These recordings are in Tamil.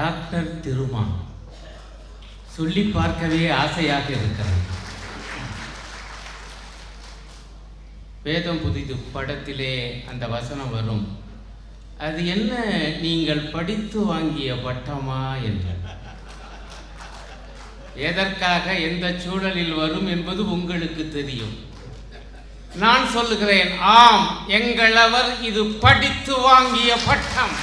டாக்டர் திருமான். சொல்லி பார்க்கவே ஆசையாக இருக்கிறது வேதம் புதிது படத்திலே அந்த வசனம் வரும். அது என்ன நீங்கள் படித்து வாங்கிய பட்டமா என்று. எதற்காக எந்த சூழலில் வரும் என்பது உங்களுக்கு தெரியும். நான் சொல்லுகிறேன் ஆம் எங்களவர் இது படித்து வாங்கிய பட்டம்.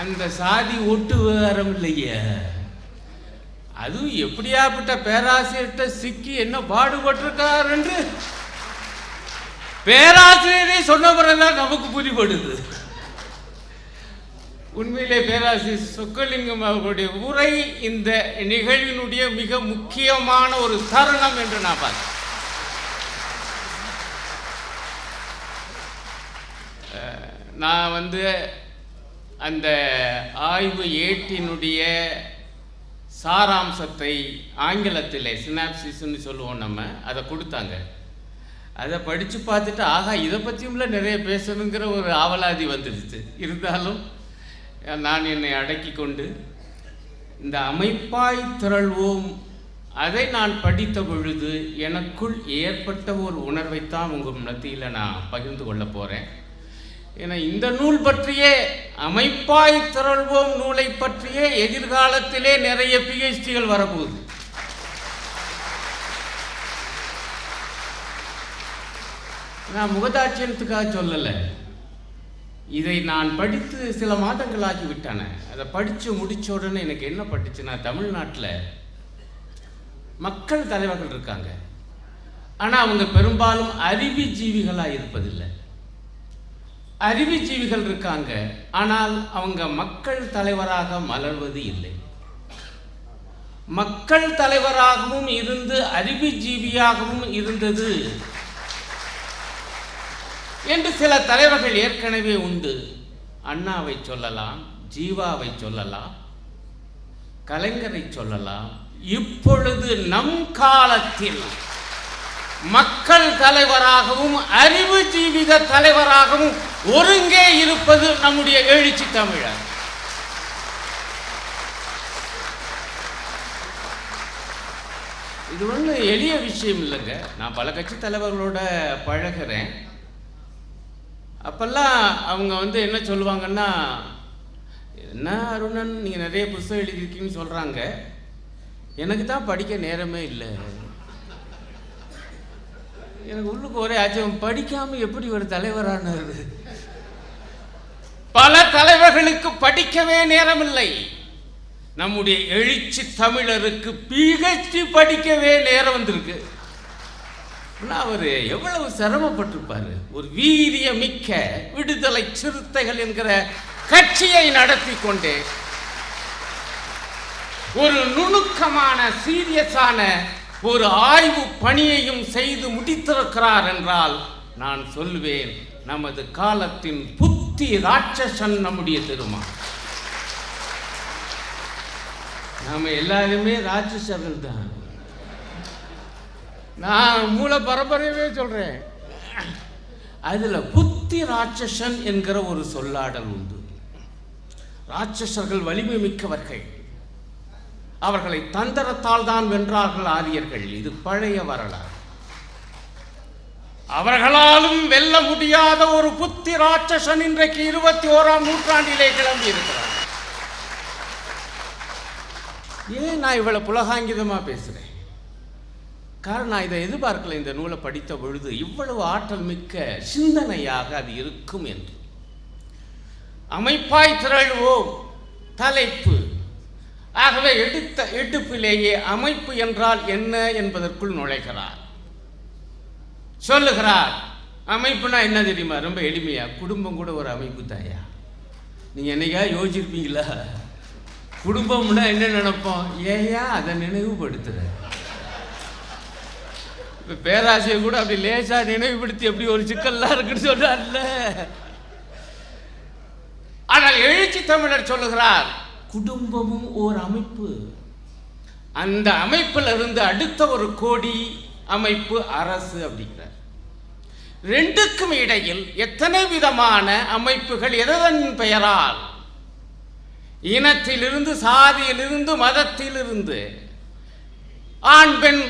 அந்த சாதி ஒட்டு விவகாரம் இல்லையே. அதுவும் எப்படியாப்பட்ட பேராசிரியர்கிட்ட சிக்கி என்ன பாடுபட்டிருக்காரு என்று பேராசிரியரே சொன்ன பிறகுதான் நமக்கு புரிபடுது. உண்மையிலே பேராசிரியர் சொக்கலிங்கம் அவர்களுடைய உரை இந்த நிகழ்வினுடைய மிக முக்கியமான ஒரு தருணம் என்று நான் பார்த்தேன் நான் வந்து அந்த ஆய்வு ஏட்டினுடைய சாராம்சத்தை ஆங்கிலத்தில் சினாப்சிஸ்ன்னு சொல்லுவோம் நம்ம அதை கொடுத்தாங்க. அதை படித்து பார்த்துட்டு ஆகா இதை பற்றியும்ல நிறைய பேசணுங்கிற ஒரு ஆவலாதி வந்துடுச்சு. இருந்தாலும் நான் என்னை அடக்கி கொண்டு இந்த அமைப்பாய் திரள்வோம் அதை நான் படித்த பொழுது எனக்குள் ஏற்பட்ட ஒரு உணர்வைத்தான் உங்கள் மத்தியில் நான் பகிர்ந்து கொள்ள போகிறேன் ஏன்னா இந்த நூல் பற்றியே அமைப்பாய் திரள்வோம் நூலை பற்றியே எதிர்காலத்திலே நிறைய பிஹெச்டிகள் வரப்போகுது. நான் முகதாட்சியத்துக்காக சொல்லலை. இதை நான் படித்து சில மாதங்களாகி விட்டன. அதை படித்து முடித்த உடனே எனக்கு என்ன பட்டுச்சுன்னா தமிழ்நாட்டில் மக்கள் தலைவர்கள் இருக்காங்க. ஆனால் அவங்க பெரும்பாலும் அறிவுஜீவிகளாக இருப்பதில்லை. அறிவுஜீவிகள் இருக்காங்க ஆனால் அவங்க மக்கள் தலைவராக மலர்வது இல்லை. மக்கள் தலைவராகவும் இருந்து அறிவுஜீவியாகவும் இருந்தது என்று சில தலைவர்கள் ஏற்கனவே உண்டு. அண்ணாவை சொல்லலாம் ஜீவாவை சொல்லலாம் கலைஞரை சொல்லலாம். இப்பொழுது நம் காலத்தில் மக்கள் தலைவராகவும் அறிவுஜீவிக தலைவராகவும் ஒருங்கே இருப்பது நம்முடைய எழுச்சி தமிழர். இது ஒன்றும் எளிய விஷயம் இல்லைங்க. நான் பல கட்சி தலைவர்களோட பழகிறேன். அப்பெல்லாம் அவங்க வந்து என்ன சொல்லுவாங்கன்னா என்ன அருணன் நீங்கள் நிறைய புஸ்தகம் எழுதியிருக்கீங்கன்னு சொல்கிறாங்க எனக்கு தான் படிக்க நேரமே இல்லை. எனக்கு உள்ளுக்கு ஒரே ஆச்சரியம். படிக்காமல் எப்படி ஒரு தலைவரானார்? பல தலைவர்களுக்கு படிக்கவே நேரமில்லை. நம்முடைய எழுச்சி தமிழருக்கு பிஹெச்டி படிக்கவே நேரம் வந்திருக்கு. ஆனால் அவர் எவ்வளவு சிரமப்பட்டிருப்பார். ஒரு வீரிய மிக்க விடுதலை சிறுத்தைகள் என்கிற கட்சியை நடத்தி கொண்டே. ஒரு நுணுக்கமான சீரியஸான ஒரு ஆய்வு பணியையும் செய்து முடித்திருக்கிறார் என்றால் நான் சொல்லுவேன் நமது காலத்தின் புத்தி ராட்சசன் நம்முடைய திருமா நாம எல்லாருமே ராட்சசர்கள் தான். நான் மூல பரம்பரையவே சொல்றேன். அதில் புத்தி ராட்சசன் என்கிற ஒரு சொல்லாடல் உண்டு. ராட்சசர்கள் வலிமை மிக்கவர்கள். அவர்களை தந்திரத்தால் தான் வென்றார்கள் ஆரியர்கள். இது பழைய வரலாறு. அவர்களாலும் வெல்ல முடியாத ஒரு புத்தி ராட்சசன் இன்றைக்கு இருபத்தி ஓராம் நூற்றாண்டிலே கிளம்பி இருக்கிறார். ஏன் நான் இவ்வளவு புலகாங்கிதமா பேசுறேன்? காரணம் நான் இதை எதிர்பார்க்கல இந்த நூலை படித்த பொழுது. இவ்வளவு ஆற்றல் மிக்க சிந்தனையாக அது இருக்கும் என்று. அமைப்பாய் திரழுவோம் தலைப்பு ஆகவே எடுத்த எடுப்பிலேயே அமைப்பு என்றால் என்ன என்பதற்குள் நுழைகிறார். சொல்லுகிறார் அமைப்புனா என்ன தெரியுமா? ரொம்ப எளிமையா குடும்பம் கூட ஒரு அமைப்பு தாயா? நீங்கள் என்னைக்கா யோசிச்சிருப்பீங்களா? குடும்பம்னா என்ன நினைப்போம்? ஏயா அதை நினைவுபடுத்துற. இப்போ பேராசையை கூட அப்படி லேசாக நினைவுபடுத்தி எப்படி ஒரு சிக்கல்லாம் இருக்குன்னு சொல்கிறார்ல ஆனால் எழுச்சி தமிழர் சொல்லுகிறார் குடும்பமும் ஓர் அமைப்பு. அந்த அமைப்பில் இருந்து அடுத்த ஒரு கோடி அமைப்பு அரசு அப்படிங்கிறார். ரெண்டுக்கும் இடையில் எத்தனை விதமான அமைப்புகள் எதன் பெயரால்? இனத்திலிருந்து சாதியிலிருந்து மதத்திலிருந்து ஆண் பெண்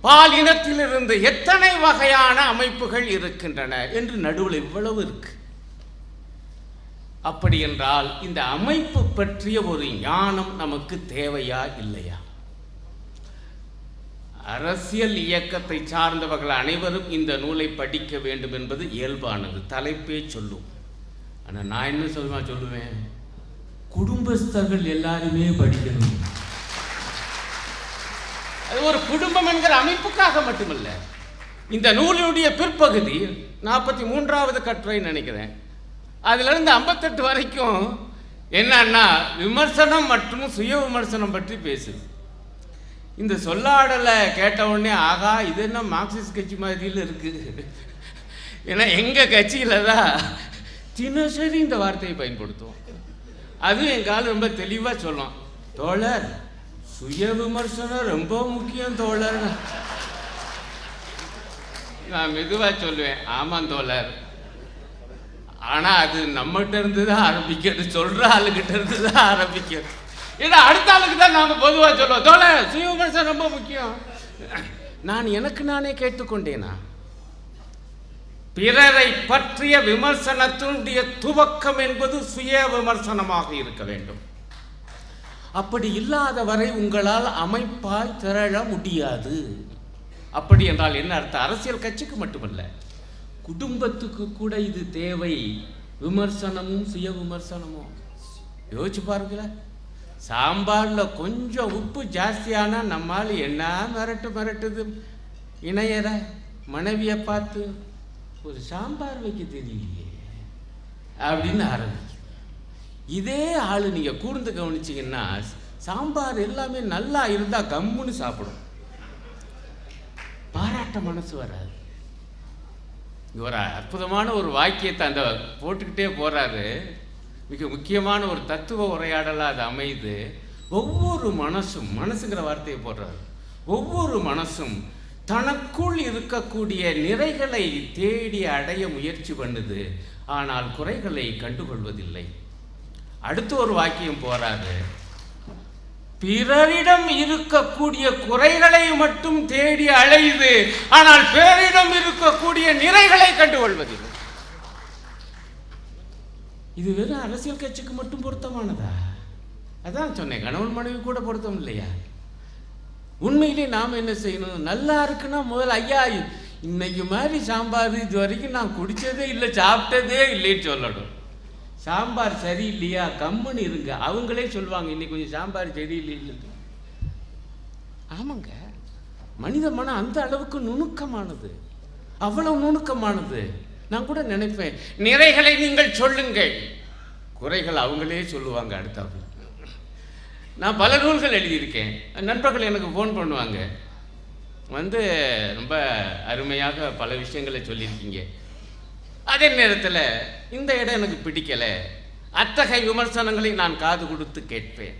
பால் இனத்திலிருந்து எத்தனை வகையான அமைப்புகள் இருக்கின்றன? என்று நடுவில் இவ்வளவு இருக்கு. அப்படி என்றால் இந்த அமைப்பு பற்றிய ஒரு ஞானம் நமக்கு தேவையா இல்லையா? அரசியல் இயக்கத்தை சார்ந்தவர்கள் அனைவரும் இந்த நூலை படிக்க வேண்டும் என்பது இயல்பானது. தலைப்பே சொல்லும். ஆனால் நான் என்ன சொல்லுமா சொல்லுவேன்? குடும்பஸ்தர்கள் எல்லாருமே படிக்கணும். அது ஒரு குடும்பம் என்கிற அமைப்புக்காக மட்டுமல்ல. இந்த நூலினுடைய பிற்பகுதி நாற்பத்தி மூன்றாவது கட்டுரை நினைக்கிறேன். அதிலிருந்து ஐம்பத்தெட்டு வரைக்கும் என்னன்னா விமர்சனம் மற்றும் சுய விமர்சனம் பற்றி பேசுது. இந்த சொல்லாடலை கேட்டவுடனே ஆகா இது என்ன மார்க்சிஸ்ட் கட்சி மாதிரியில் இருக்குது ஏன்னா எங்கள் கட்சியில் தான் தினசரி இந்த வார்த்தையை பயன்படுத்துவோம். அதுவும் எங்கள் ரொம்ப தெளிவாக சொல்லும். தோழர் சுய விமர்சனம் ரொம்ப முக்கியம் தோழர். நான் மெதுவாக சொல்லுவேன். ஆமாம் தோழர். ஆனால் அது நம்மகிட்ட இருந்து தான் ஆரம்பிக்கிறது சொல்கிற ஆளுகிட்ட இருந்து தான் ஆரம்பிக்கிறது ஏன்னா அடுத்த ஆளுக்கு தான் நாம் பொதுவாக சொல்லுவோம். தோழ சுய விமர்சனம் ரொம்ப முக்கியம். நான் எனக்கு நானே கேட்டுக்கொண்டேனா? பிறரை பற்றிய விமர்சனத்தினுடைய துவக்கம் என்பது சுய விமர்சனமாக இருக்க வேண்டும். அப்படி இல்லாத வரை உங்களால் அமைப்பாய் திரள முடியாது. அப்படி என்றால் என்ன அர்த்தம்? அரசியல் கட்சிக்கு மட்டுமல்ல. குடும்பத்துக்கு கூட இது தேவை. விமர்சனமும் சுய விமர்சனமும். யோசிச்சு பாருங்களேன் சாம்பாரில் கொஞ்சம் உப்பு ஜாஸ்தியானால் நம்மால் என்ன மிரட்டு மிரட்டுது? இணையற மனைவியை பார்த்து ஒரு சாம்பார் வைக்க தெரியலையே. அப்படின்னு ஆரம்பிச்சு. இதே ஆள் நீங்கள் கூர்ந்து கவனிச்சிங்கன்னா சாம்பார் எல்லாமே நல்லா இருந்தால் கம்முன்னு சாப்பிடும். பாராட்ட மனசு வராது. ஒரு அற்புதமான ஒரு வாக்கியத்தை அந்த போட்டுக்கிட்டே போகிறாரு மிக முக்கியமான ஒரு தத்துவ உரையாடலாக அது அமையுது ஒவ்வொரு மனசும் மனசுங்கிற வார்த்தையை போடுறாரு. ஒவ்வொரு மனசும் தனக்குள் இருக்கக்கூடிய நிறைகளை தேடி அடைய முயற்சி பண்ணுது. ஆனால் குறைகளை கண்டுகொள்வதில்லை. அடுத்து ஒரு வாக்கியம் போகிறாரு பிறரிடம் இருக்கக்கூடிய குறைகளை மட்டும் தேடி அலையுது ஆனால் பிறரிடம் இருக்கக்கூடிய நிறைகளை கண்டுகொள்வதில்லை. இது வெறும் அரசியல் கட்சிக்கு மட்டும் பொருத்தமானதா? அதான் சொன்னேன் கணவன் மனைவி கூட பொருத்தம் இல்லையா? உண்மையிலே நாம் என்ன செய்யணும்? நல்லா இருக்குன்னா முதல் ஐயா இன்னைக்கு மாதிரி சாம்பார் இது வரைக்கும் நான் குடித்ததே இல்லை சாப்பிட்டதே இல்லைன்னு சொல்லணும். சாம்பார் சரியில்லையா? கம்முன்னு இருங்க. அவங்களே சொல்லுவாங்க இன்னைக்கு கொஞ்சம் சாம்பார் சரியில்லைன்னு ஆமாங்க. மனித மனம் அந்த அளவுக்கு நுணுக்கமானது. அவ்வளவு நுணுக்கமானது. நான் கூட நினைப்பேன் நிறைகளை நீங்கள் சொல்லுங்கள். குறைகள் அவங்களே சொல்லுவாங்க அடுத்தாப்பு நான் பல நூல்கள் எழுதியிருக்கேன். நண்பர்கள் எனக்கு ஃபோன் பண்ணுவாங்க. வந்து ரொம்ப அருமையாக பல விஷயங்களை சொல்லியிருக்கீங்க. அதே நேரத்தில் இந்த இடம் எனக்கு பிடிக்கலை. அத்தகைய விமர்சனங்களை நான் காது கொடுத்து கேட்பேன்.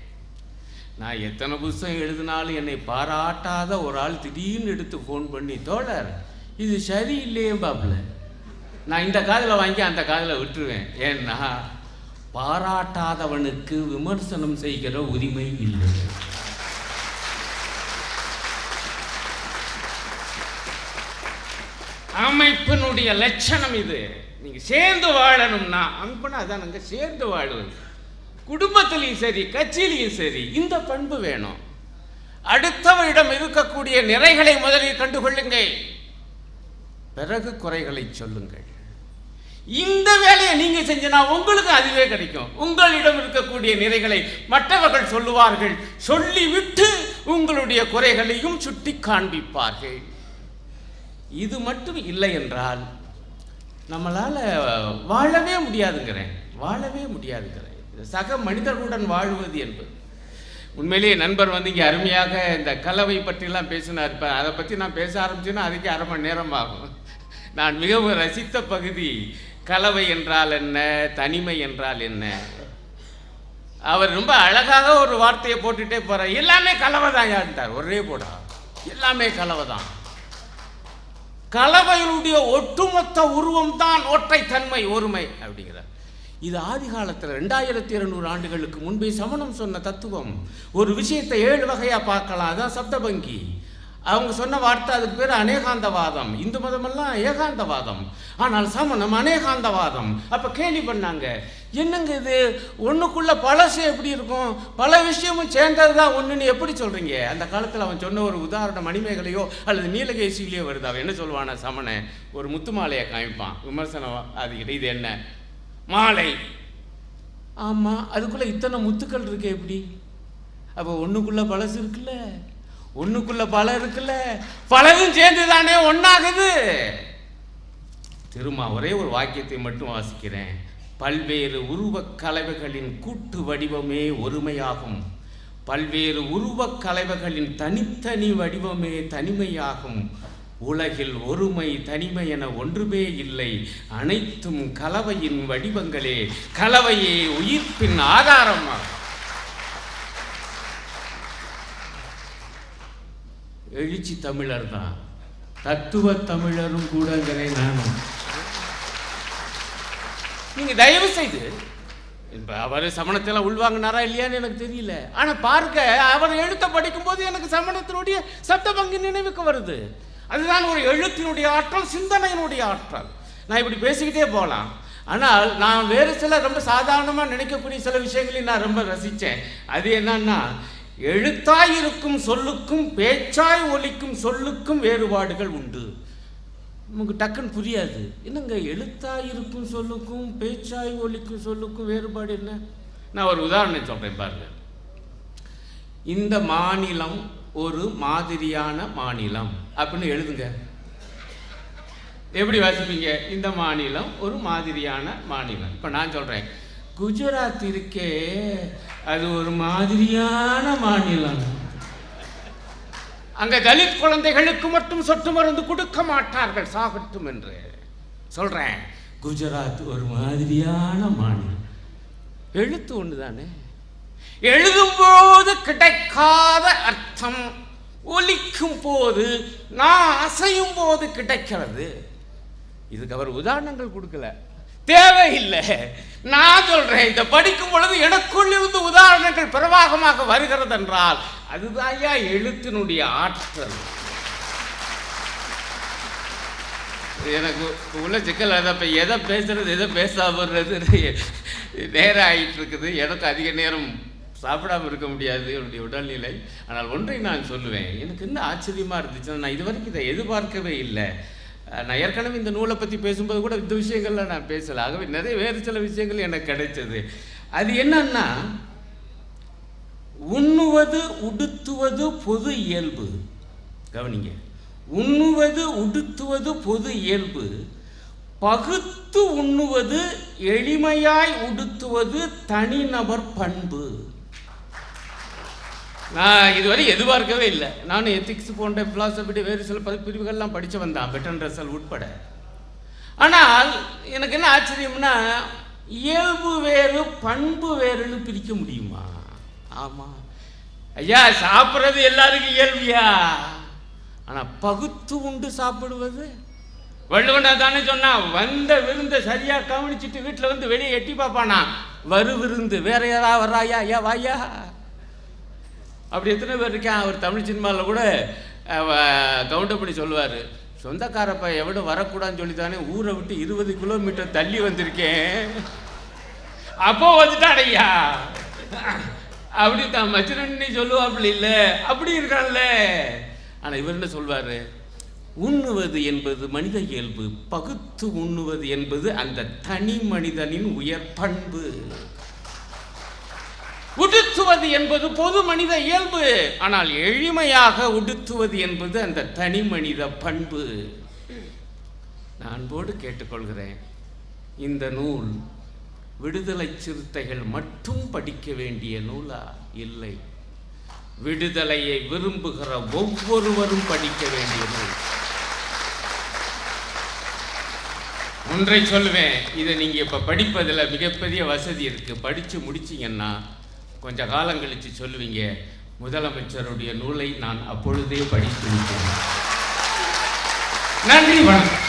நான் எத்தனை புஸ்தகம் எழுதினாலும் என்னை பாராட்டாத ஒரு ஆள் திடீர்னு எடுத்து ஃபோன் பண்ணி தோழர் இது சரியில்லையே பாப்பில் நான் இந்த காதில் வாங்கி அந்த காதில் விட்டுருவேன். ஏன்னா பாராட்டாதவனுக்கு விமர்சனம் செய்கிற உரிமை இல்லை. அமைப்பினுடைய லட்சணம் இது. நீங்கள் சேர்ந்து வாழணும்னா அமைப்புனா அதானுங்க சேர்ந்து வாழுவது. குடும்பத்திலையும் சரி கட்சியிலையும் சரி இந்த பண்பு வேணும். அடுத்தவரிடம் இருக்கக்கூடிய நிறைகளை முதலில் கண்டுகொள்ளுங்கள். பிறகு குறைகளை சொல்லுங்கள். இந்த வேலையை நீங்கள் செஞ்சனா உங்களுக்கு அதுவே கிடைக்கும். உங்களிடம் இருக்கக்கூடிய நிறைகளை மற்றவர்கள் சொல்லுவார்கள். சொல்லிவிட்டு உங்களுடைய குறைகளையும் சுட்டி காண்பிப்பார்கள் இது மட்டும் இல்லை என்றால் நம்மளால் வாழவே முடியாதுங்கிறேன். வாழவே முடியாதுங்கிறேன். சக மனிதர்களுடன் வாழ்வது என்பது. உண்மையிலேயே நண்பர் வந்து இங்கே அருமையாக இந்த கலவை பற்றிலாம் பேசினார். இப்போ அதை பற்றி நான் பேச ஆரம்பிச்சேன்னா அதுக்கு அரை மணி நேரம் ஆகும். நான் மிகவும் ரசித்த பகுதி கலவை என்றால் என்ன தனிமை என்றால் என்ன? அவர் ரொம்ப அழகாக ஒரு வார்த்தையை போட்டுட்டே போகிறார் எல்லாமே கலவை தான் யாருந்தார் ஒரே போடா. எல்லாமே கலவை தான் கலவையினுடைய ஒட்டுமொத்த உருவம் தான் ஒற்றை தன்மை ஒருமை அப்படிங்கிறார். இது ஆதி காலத்தில் ரெண்டாயிரத்தி இருநூறு ஆண்டுகளுக்கு முன்பே சமணம் சொன்ன தத்துவம். ஒரு விஷயத்தை ஏழு வகையாக பார்க்கலாம். அதான் சப்தபங்கி. அவங்க சொன்ன வார்த்தை அதுக்கு பேர் அநேகாந்தவாதம். இந்து மதமெல்லாம் ஏகாந்தவாதம். ஆனால் சமணம் அநேகாந்தவாதம். அப்போ கேலி பண்ணாங்க என்னங்க இது? ஒன்றுக்குள்ள பழசு எப்படி இருக்கும்? பல விஷயமும் சேர்ந்தது தான் ஒன்றுன்னு எப்படி சொல்கிறீங்க அந்த காலத்தில் அவன் சொன்ன ஒரு உதாரணம் மணிமேகலையோ அல்லது நீலகேசியிலையோ வருது. அவன் என்ன சொல்லுவானா சமணன் ஒரு முத்து மாலையை காமிப்பான். விமர்சனம் அது இது என்ன? மாலை. ஆமாம் அதுக்குள்ளே இத்தனை முத்துக்கள் இருக்கு எப்படி? அப்போ ஒன்றுக்குள்ளே பழசு இருக்குல்ல? ஒன்றுக்குள்ளே பல இருக்குல்ல? பலதும் சேர்ந்து தானே ஒன்றாகுது திரும்ப ஒரே ஒரு வாக்கியத்தை மட்டும் வாசிக்கிறேன். பல்வேறு உருவக் கலவைகளின் கூட்டு வடிவமே ஒருமையாகும். பல்வேறு உருவக் கலவைகளின் தனித்தனி வடிவமே தனிமையாகும். உலகில் ஒருமை தனிமை என ஒன்றுமே இல்லை. அனைத்தும் கலவையின் வடிவங்களே. கலவையே உயிர்ப்பின் ஆதாரமாகும் எழுச்சி தமிழர் தான் தத்துவ தமிழரும் கூடங்கிறேன் நானும். நீங்க தயவு செய்து இப்போ அவர் சமணத்தெல்லாம் உள்வாங்கினாரா இல்லையான்னு எனக்கு தெரியல. ஆனா பார்க்க அவர் எழுத்த படிக்கும்போது எனக்கு சமணத்தினுடைய சப்த பங்கு நினைவுக்கு வருது. அதுதான் ஒரு எழுத்தினுடைய ஆற்றல் சிந்தனையினுடைய ஆற்றல். நான் இப்படி பேசிக்கிட்டே போகலாம் ஆனால் நான் வேறு சில ரொம்ப சாதாரணமாக நினைக்கக்கூடிய சில விஷயங்களையும் நான் ரொம்ப ரசித்தேன் அது என்னன்னா எழுத்தாய் இருக்கும் சொல்லுக்கும் பேச்சாய் ஒலிக்கும் சொல்லுக்கும் வேறுபாடுகள் உண்டு. நமக்கு டக்குன்னு புரியாது. என்னங்க எழுத்தாய் இருக்கும் சொல்லுக்கும் பேச்சாய் ஒலிக்கும் சொல்லுக்கும் வேறுபாடு என்ன? நான் ஒரு உதாரணம் சொல்கிறேன் பாருங்க. இந்த மாநிலம் ஒரு மாதிரியான மாநிலம். அப்படின்னு எழுதுங்க. எப்படி வாசிப்பீங்க? இந்த மாநிலம் ஒரு மாதிரியான மாநிலம். இப்போ நான் சொல்கிறேன் குஜராத் இருக்கே அது ஒரு மாதிரியான மாநிலம். அங்க தலித் குழந்தைகளுக்கு மட்டும் சொட்டு மருந்து கொடுக்க மாட்டார்கள் சாகட்டும் என்று. சொல்றேன். குஜராத் ஒரு மாதிரியான மாநிலம். எழுத்து ஒன்று தானே எழுதும்போது கிடைக்காத அர்த்தம் ஒலிக்கும் போது நான் அசையும் போது கிடைக்கிறது. இதுக்கு அவர் உதாரணங்கள் கொடுக்கல. தேவையில்லை. நான் சொல்றேன் இதை படிக்கும் பொழுது எனக்குள்ளிருந்து உதாரணங்கள் பிரவாகமாக வருகிறது என்றால் அதுதான் ஐயா எழுத்தினுடைய ஆற்றல். எனக்கு உள்ள சிக்கல் அதை இப்போ எதை பேசுறது எதை பேசாமறது நேரம் ஆகிட்டு இருக்குது எனக்கு அதிக நேரம் சாப்பிடாம இருக்க முடியாது என்னுடைய உடல்நிலை. ஆனால் ஒன்றை நான் சொல்லுவேன். எனக்கு என்ன ஆச்சரியமாக இருந்துச்சு நான் இது வரைக்கும் இதை எதிர்பார்க்கவே இல்லை. நான் ஏற்கனவே இந்த நூலை பற்றி பேசும்போது கூட இந்த விஷயங்கள்லாம் நான் பேசலை. ஆகவே நிறைய வேறு சில விஷயங்கள் எனக்கு கிடைச்சது. அது என்னன்னா உண்ணுவது உடுத்துவது பொது இயல்பு. கவனிங்க. உண்ணுவது உடுத்துவது பொது இயல்பு. பகுத்து உண்ணுவது எளிமையாய் உடுத்துவது தனிநபர் பண்பு. நான் இதுவரை எதிர்பார்க்கவே இல்லை. நானும் எத்திக்ஸ் போன்ற பிலாசபி வேறு சில பிரிவுகள்லாம் படித்து வந்தான் பெட்டன் ரசல் உட்பட. ஆனால் எனக்கு என்ன ஆச்சரியம்னா இயல்பு வேறு பண்பு வேறுன்னு பிரிக்க முடியுமா? ஆமாம் ஐயா சாப்பிட்றது எல்லாருக்கும் இயல்பியா? ஆனால் பகுத்து உண்டு சாப்பிடுவது. வள்ளுவனா தானே சொன்னா வந்த விருந்தை சரியா கவனிச்சுட்டு வீட்டில் வந்து வெளியே எட்டி பார்ப்பானா? வரு விருந்து வேற யாராவது வர்றாயா? ஐயா வாயா? அப்படி எத்தனை பேர் இருக்கேன் அவர் தமிழ் சினிமாவில் கூட கவுண்டர் பண்ணி சொல்லுவார். சொந்தக்காரப்ப எவ்வளோ வரக்கூடாதுன்னு சொல்லி தானே ஊரை விட்டு இருபது கிலோமீட்டர் தள்ளி வந்திருக்கேன். அப்போ வந்துட்டான் ஐயா. அப்படி தான் மச்சுரண்ணி சொல்லுவாப்புல இல்லை அப்படி இருக்கான்ல. ஆனால் இவர் என்ன சொல்வார்? உண்ணுவது என்பது மனித இயல்பு பகுத்து உண்ணுவது என்பது அந்த தனி மனிதனின் உயர் பண்பு. உடுத்துவது என்பது பொது மனித இயல்பு ஆனால் எளிமையாக உடுத்துவது என்பது அந்த தனி மனித பண்பு. நான் போடு கேட்டுக்கொள்கிறேன். இந்த நூல் விடுதலை சிறுத்தைகள் மட்டும் படிக்க வேண்டிய நூலா? இல்லை. விடுதலையை விரும்புகிற ஒவ்வொருவரும் படிக்க வேண்டிய நூல். ஒன்றை சொல்லுவேன். இதை நீங்கள் இப்போ படிப்பதில் மிகப்பெரிய வசதி இருக்குது படித்து முடிச்சிங்கன்னா கொஞ்சம் காலம் கழித்து சொல்லுவீங்க முதலமைச்சருடைய நூலை நான் அப்பொழுதே படித்து விட்டேன். நன்றி வணக்கம்.